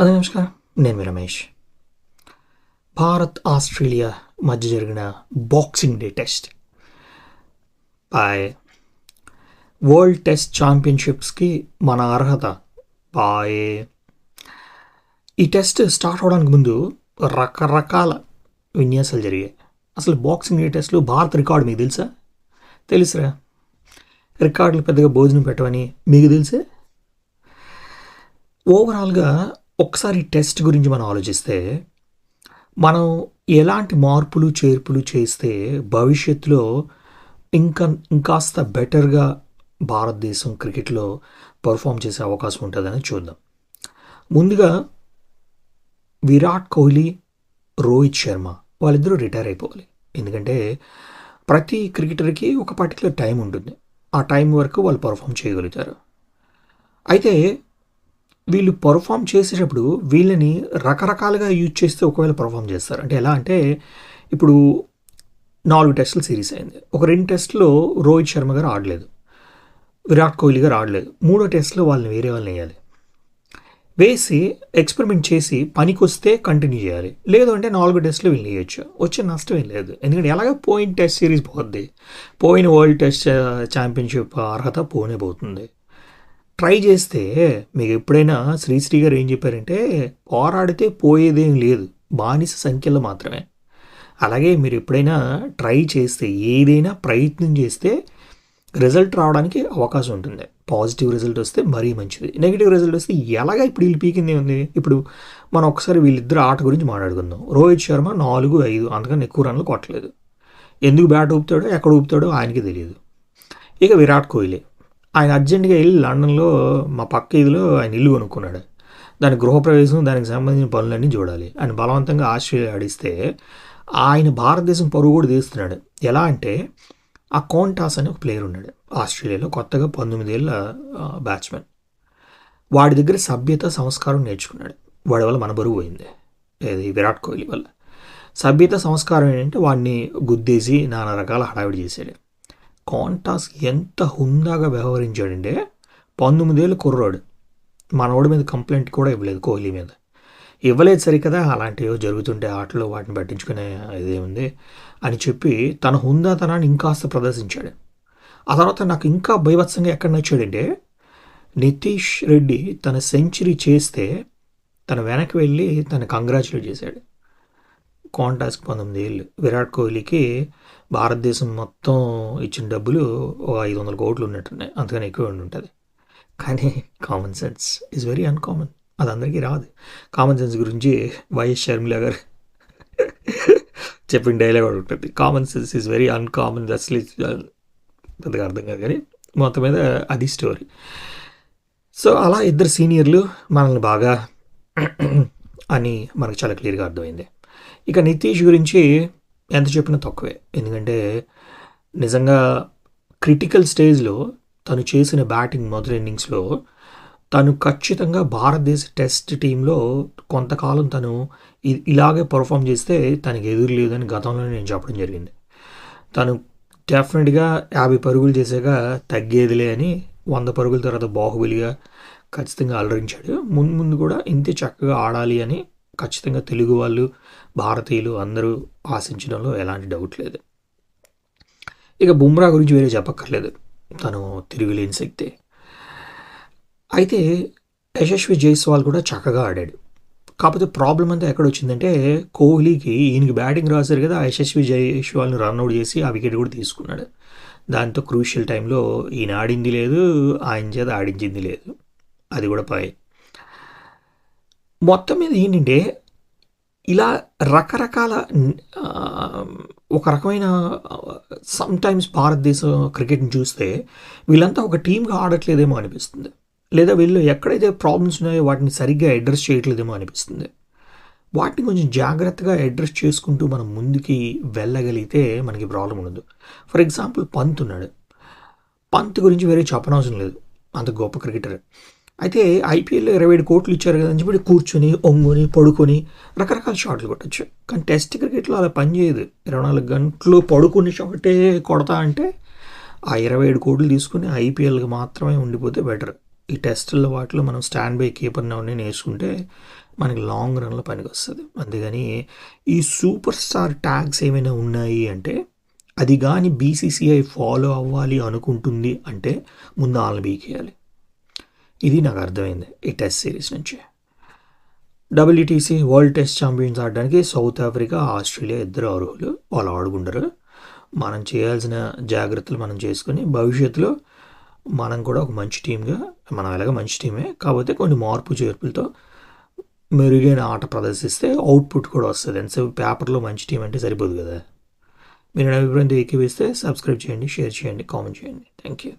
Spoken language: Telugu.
అదే నమస్కారం. నేను మీ రమేష్. భారత్ ఆస్ట్రేలియా మధ్య జరిగిన బాక్సింగ్ డే టెస్ట్ బాయ్ వరల్డ్ టెస్ట్ ఛాంపియన్షిప్స్కి మన అర్హత. బాయ్ ఈ టెస్ట్ స్టార్ట్ అవడానికి ముందు రకరకాల విన్యాసాలు జరిగాయి. అసలు బాక్సింగ్ డే టెస్ట్లో భారత్ రికార్డు మీకు తెలుసా? తెలుసురా. రికార్డులు పెద్దగా భోజనం పెట్టవని మీకు తెలుసే? ఓవరాల్గా ఒకసారి టెస్ట్ గురించి మనం ఆలోచిస్తే మనం ఎలాంటి మార్పులు చేర్పులు చేస్తే భవిష్యత్తులో ఇంకా ఇంకాస్త బెటర్గా భారతదేశం క్రికెట్లో పర్ఫామ్ చేసే అవకాశం ఉంటుందని చూద్దాం. ముందుగా విరాట్ కోహ్లీ రోహిత్ శర్మ వాళ్ళిద్దరూ రిటైర్ అయిపోవాలి. ఎందుకంటే ప్రతి క్రికెటర్కి ఒక పర్టికులర్ టైం ఉంటుంది. ఆ టైం వరకు వాళ్ళు పర్ఫామ్ చేయగలుగుతారు. అయితే వీళ్ళు పర్ఫామ్ చేసేటప్పుడు వీళ్ళని రకరకాలుగా యూజ్ చేస్తే ఒకవేళ పర్ఫామ్ చేస్తారు. అంటే ఎలా అంటే ఇప్పుడు నాలుగు టెస్టులు సిరీస్ అయింది. ఒక రెండు టెస్టులో రోహిత్ శర్మ గారు ఆడలేదు. విరాట్ కోహ్లీ గారు ఆడలేదు. మూడో టెస్ట్లో వాళ్ళని వేరే వాళ్ళని వేయాలి. వేసి ఎక్స్పెరిమెంట్ చేసి పనికి వస్తే కంటిన్యూ చేయాలి. లేదు అంటే నాలుగు టెస్ట్లు వీళ్ళు వేయచ్చు. వచ్చే నష్టం ఏం లేదు. ఎందుకంటే ఎలాగ పోయిన టెస్ట్ సిరీస్ పోద్ది. పోయిన వరల్డ్ టెస్ట్ ఛాంపియన్షిప్ అర్హత పోనే పోతుంది. ట్రై చేస్తే మీకు ఎప్పుడైనా శ్రీశ్రీ గారు ఏం చెప్పారంటే పోరాడితే పోయేదేం లేదు బానిస సంఖ్యలో మాత్రమే. అలాగే మీరు ఎప్పుడైనా ట్రై చేస్తే ఏదైనా ప్రయత్నం చేస్తే రిజల్ట్ రావడానికి అవకాశం ఉంటుంది. పాజిటివ్ రిజల్ట్ వస్తే మరీ మంచిది. నెగిటివ్ రిజల్ట్ వస్తే ఎలాగ ఇప్పుడు వీళ్ళు పీకింది ఉంది ఇప్పుడు మనం ఒకసారి వీళ్ళిద్దరు ఆట గురించి మాట్లాడుకుందాం. రోహిత్ శర్మ నాలుగు ఐదు అంతకన్నా ఎక్కువ రన్లు కొట్టలేదు. ఎందుకు బ్యాట్ ఊపుతాడో ఎక్కడ ఊపుతాడో ఆయనకి తెలియదు. ఇక విరాట్ కోహ్లీ. ఆయన అర్జెంటుగా వెళ్ళి లండన్లో మా పక్క ఇదిలో ఆయన ఇల్లు కొనుక్కున్నాడు. దాని గృహప్రవేశం దానికి సంబంధించిన పనులన్నీ చూడాలి. ఆయన బలవంతంగా ఆస్ట్రేలియా ఆడిస్తే ఆయన భారతదేశం పరువు కూడా తీస్తున్నాడు. ఎలా అంటే ఆ కోంటాస్ అనే ఒక ప్లేయర్ ఉన్నాడు. ఆస్ట్రేలియాలో కొత్తగా పంతొమ్మిదేళ్ళ బ్యాట్స్మెన్ వాడి దగ్గర సభ్యత సంస్కారం నేర్చుకున్నాడు. వాడి వల్ల మన బరువు పోయింది. ఇది విరాట్ కోహ్లీ వల్ల. సభ్యత సంస్కారం ఏంటంటే వాడిని గుద్దేసి నానా రకాల హడావిడి చేశాడు. కాంటాస్ ఎంత హుందాగా వ్యవహరించాడంటే పంతొమ్మిదేళ్ళు కుర్రాడు. మనవాడి మీద కంప్లైంట్ కూడా ఇవ్వలేదు కోహ్లీ మీద. ఇవ్వలేదు సరికదా అలాంటివి జరుగుతుంటే ఆటలో వాటిని పట్టించుకునే ఇదేముంది అని చెప్పి తన హుందాతనాన్ని ఇంకాస్త ప్రదర్శించాడు. ఆ తర్వాత నాకు ఇంకా భయవత్సంగా ఎక్కడ నచ్చాడంటే నితీష్ రెడ్డి తన సెంచరీ చేస్తే తన వెనక్కి వెళ్ళి తన కంగ్రాచులేట్ చేశాడు. కాంటాస్కి పంతొమ్మిది ఏళ్ళు. విరాట్ కోహ్లీకి భారతదేశం మొత్తం ఇచ్చిన డబ్బులు ఒక ఐదు వందల కోట్లు ఉన్నట్టున్నాయి అంతకని ఎక్కువ ఉంటుంది. కానీ common sense is very uncommon అది అందరికీ రాదు. కామన్ సెన్స్ గురించి వైఎస్ షర్మిల గారు చెప్పిన డైలాగ్ కూడా ఉంటుంది. Common sense is very uncommon అసలు పెద్దగా అర్థం కాదు కానీ మొత్తం మీద అది స్టోరీ సో అలా ఇద్దరు సీనియర్లు మనల్ని బాగా అని మనకు చాలా క్లియర్గా అర్థమైంది. ఇక నితీష్ గురించి ఎంత చెప్పినా తక్కువే. ఎందుకంటే నిజంగా క్రిటికల్ స్టేజ్లో తను చేసిన బ్యాటింగ్ మొదటి ఇన్నింగ్స్లో తను ఖచ్చితంగా భారతదేశ టెస్ట్ టీంలో కొంతకాలం తను ఇ- ఇలాగే పర్ఫామ్ చేస్తే తనకి ఎదురు లేదని గతంలో నేను చెప్పడం జరిగింది. తను డెఫినెట్గా యాభై పరుగులు చేసాక తగ్గేదిలే అని వంద పరుగుల తర్వాత బాహుబలిగా ఖచ్చితంగా అలరించాడు. ముందు ముందు కూడా ఇంతే చక్కగా ఆడాలి అని ఖచ్చితంగా తెలుగు వాళ్ళు భారతీయులు అందరూ ఆశించడంలో ఎలాంటి డౌట్ లేదు. ఇక బుమ్రా గురించి వేరే చెప్పక్కర్లేదు. తను తిరుగులేని శక్తి. అయితే యశస్వి జైస్వాల్ కూడా చక్కగా ఆడాడు. కాకపోతే ప్రాబ్లం అంతా ఎక్కడ వచ్చిందంటే కోహ్లీకి ఈయనకి బ్యాటింగ్ రాశారు కదా యశస్వి జైస్వాల్ని రన్అట్ చేసి ఆ వికెట్ కూడా తీసుకున్నాడు. దాంతో క్రూషియల్ టైంలో ఈయన ఆడింది లేదు ఆయన చేత ఆడించింది లేదు. అది కూడా పోయి మొత్తం మీద ఏంటంటే ఇలా రకరకాల ఒక రకమైన సమ్ టైమ్స్ భారతదేశ క్రికెట్ని చూస్తే వీళ్ళంతా ఒక టీంగా ఆడట్లేదేమో అనిపిస్తుంది. లేదా వీళ్ళు ఎక్కడైతే ప్రాబ్లమ్స్ ఉన్నాయో వాటిని సరిగ్గా అడ్రస్ చేయట్లేదేమో అనిపిస్తుంది. వాటిని కొంచెం జాగ్రత్తగా అడ్రస్ చేసుకుంటూ మనం ముందుకి వెళ్ళగలిగితే మనకి ప్రాబ్లం ఉండదు. ఫర్ ఎగ్జాంపుల్ పంత్ ఉన్నాడు. పంత్ గురించి వేరే చెప్పనవసరం లేదు. అంత గొప్ప క్రికెటర్ అయితే ఐపీఎల్లో ఇరవై ఏడు కోట్లు ఇచ్చారు కదా అని చెప్పి కూర్చొని ఒంగుని పడుకొని రకరకాల షాట్లు కొట్టచ్చు. కానీ టెస్ట్ క్రికెట్లో అలా పనిచేయదు ఇరవై నాలుగు గంటలు పడుకుని షాటే కొడతా అంటే ఆ ఇరవై ఏడు కోట్లు తీసుకుని ఐపీఎల్కి మాత్రమే ఉండిపోతే బెటర్. ఈ టెస్టుల్లో వాటిలో మనం స్టాండ్ బై కీపర్ని అవన్నీ నేర్చుకుంటే మనకి లాంగ్ రన్లో పనికి వస్తుంది అంతేగాని ఈ సూపర్ స్టార్ ట్యాగ్స్ ఏమైనా ఉన్నాయి అంటే అది కానీ బీసీసీఐ ఫాలో అవ్వాలి అనుకుంటుంది అంటే ముందు వాళ్ళని బీకేయాలి. ఇది నాకు అర్థమైంది ఈ టెస్ట్ సిరీస్ నుంచి. డబ్ల్యూటీసీ వరల్డ్ టెస్ట్ ఛాంపియన్స్ ఆడడానికి సౌత్ ఆఫ్రికా ఆస్ట్రేలియా ఇద్దరు అర్హులు. వాళ్ళు ఆడుకుంటారు. మనం చేయాల్సిన జాగ్రత్తలు మనం చేసుకుని భవిష్యత్తులో మనం కూడా ఒక మంచి టీంగా మనం ఎలాగ మంచి టీమే. కాకపోతే కొన్ని మార్పు చేర్పులతో మెరుగైన ఆట ప్రదర్శిస్తే అవుట్పుట్ కూడా వస్తుంది. ఎంతసేపు పేపర్లో మంచి టీం అంటే సరిపోదు కదా. మీరు నా అభిప్రాయంతో ఏకీవిస్తే సబ్స్క్రైబ్ చేయండి షేర్ చేయండి కామెంట్ చేయండి. Thank you